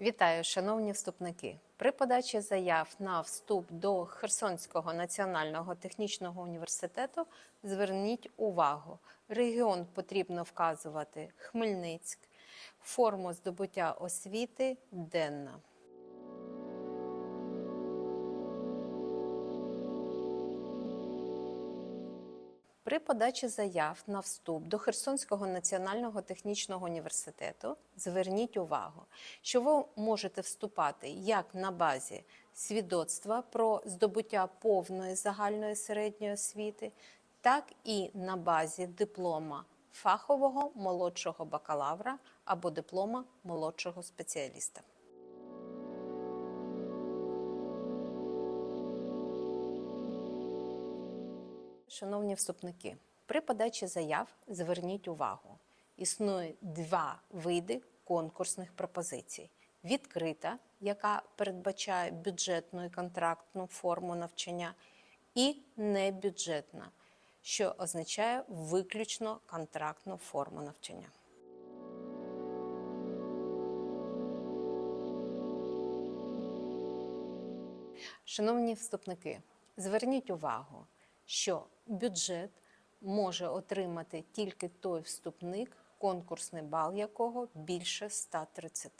Вітаю, шановні вступники. При подачі заяв на вступ до Херсонського національного технічного університету зверніть увагу. Регіон потрібно вказувати Хмельницьк, форму здобуття освіти денна. При подачі заяв на вступ до Херсонського національного технічного університету зверніть увагу, що ви можете вступати як на базі свідоцтва про здобуття повної загальної середньої освіти, так і на базі диплома фахового молодшого бакалавра або диплома молодшого спеціаліста. Шановні вступники, при подачі заяв зверніть увагу. Існує два види конкурсних пропозицій: відкрита, яка передбачає бюджетну і контрактну форму навчання, і небюджетна, що означає виключно контрактну форму навчання. Шановні вступники, зверніть увагу, що бюджет може отримати тільки той вступник, конкурсний бал якого більше 130.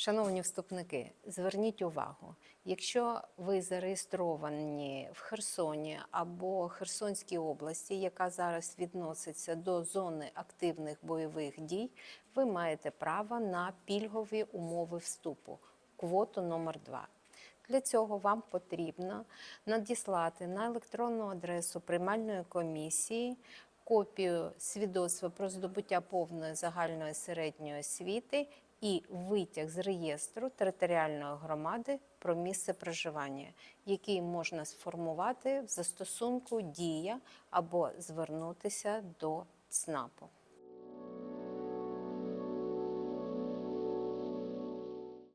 Шановні вступники, зверніть увагу, якщо ви зареєстровані в Херсоні або Херсонській області, яка зараз відноситься до зони активних бойових дій, ви маєте право на пільгові умови вступу, квоту номер 2 Для цього вам потрібно надіслати на електронну адресу приймальної комісії копію свідоцтва про здобуття повної загальної середньої освіти і витяг з реєстру територіальної громади про місце проживання, який можна сформувати в застосунку Дія або звернутися до ЦНАПу.